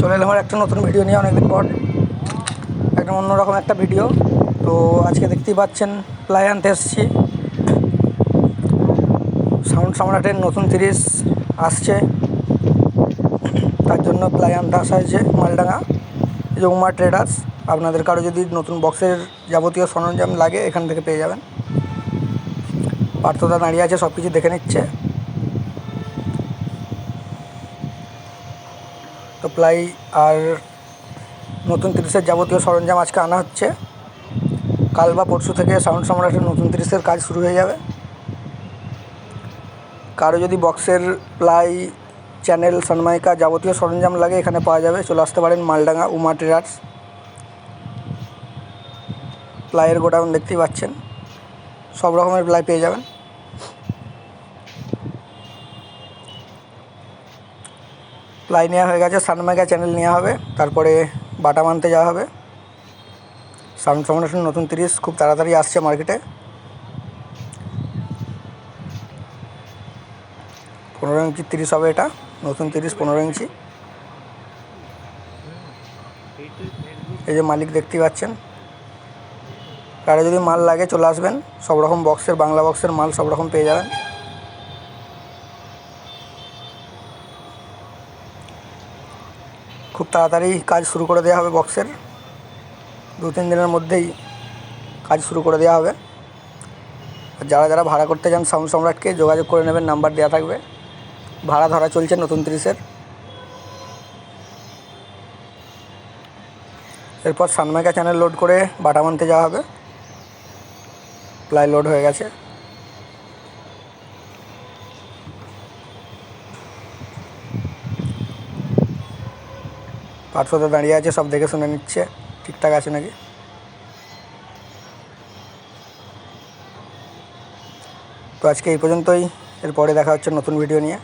চলে এলাম একটা নতুন ভিডিও নিয়ে অনেকদিন পর। একটা অন্যরকম একটা ভিডিও তো আজকে দেখতেই পাচ্ছেন প্লাই আনতে এসেছি। সাউন্ড সম্রাটের নতুন তিরিশ আসছে। তার জন্য প্লাই আনতে আসা হয়েছে মালডাঙ্গা। উমা ট্রেডার্স আপনাদের কারও যদি নতুন বক্সের যাবতীয় সরঞ্জাম লাগে, এখান থেকে পেয়ে যাবেন। পার্থদা দাঁড়িয়ে আছে সব কিছু দেখে নিচ্ছে। তো প্লাই আর নতুন তিরিশের যাবতীয় সরঞ্জাম আজকে আনা হচ্ছে। কাল বা পরশু থেকে সাউন্ড সম্রাটের নতুন তিরিশের কাজ শুরু হয়ে যাবে। কারও যদি বক্সের প্লাই, চ্যানেল, সনমাইকা যাবতীয় সরঞ্জাম লাগে এখানে পাওয়া যাবে। চলে আসতে পারেন মালডাঙ্গা, উমা ট্রেডার্স। প্লাইয়ের গোডাউন দেখতেই পাচ্ছেন। সব রকমের প্লাই পেয়ে যাবেন। প্লাই নেওয়া হয়ে গেছে সানমেগা চ্যানেল নেওয়া হবে, তারপরে বাটা মানতে যাওয়া হবে। সাউন্ড সম্রাটের নতুন তিরিশ, খুব তাড়াতাড়ি আসছে মার্কেটে পনেরো ইঞ্চি তিরিশ হবে এটা, নতুন তিরিশ, পনেরো ইঞ্চি। এই যে মালিক দেখতেই পাচ্ছেন। কারও যদি মাল লাগে চলে আসবেন, সব রকম বক্সের বাংলা বক্সের মাল সব রকম পেয়ে যাবেন। খুব তাড়াতাড়ি কাজ শুরু করে দেওয়া হবে বক্সের। দু তিন দিনের মধ্যেই কাজ শুরু করে দেওয়া হবে। যারা যারা ভাড়া করতে চান সাউন্ড সম্রাটকে যোগাযোগ করে নেবেন, নাম্বার দেওয়া থাকবে। ভাড়া ধরা চলছে নতুন তিরিশের। এরপর সানমেকা চ্যানেল লোড করে বাটা মানতে যাওয়া হবে। প্লাই লোড হয়ে গেছে। পার্শ্বতে দাঁড়িয়ে আছে, সব দেখে শুনে নিচ্ছে। ঠিকঠাক আছে নাকি? তো আজকে এই পর্যন্তই। এরপরে দেখা হচ্ছে নতুন ভিডিও নিয়ে।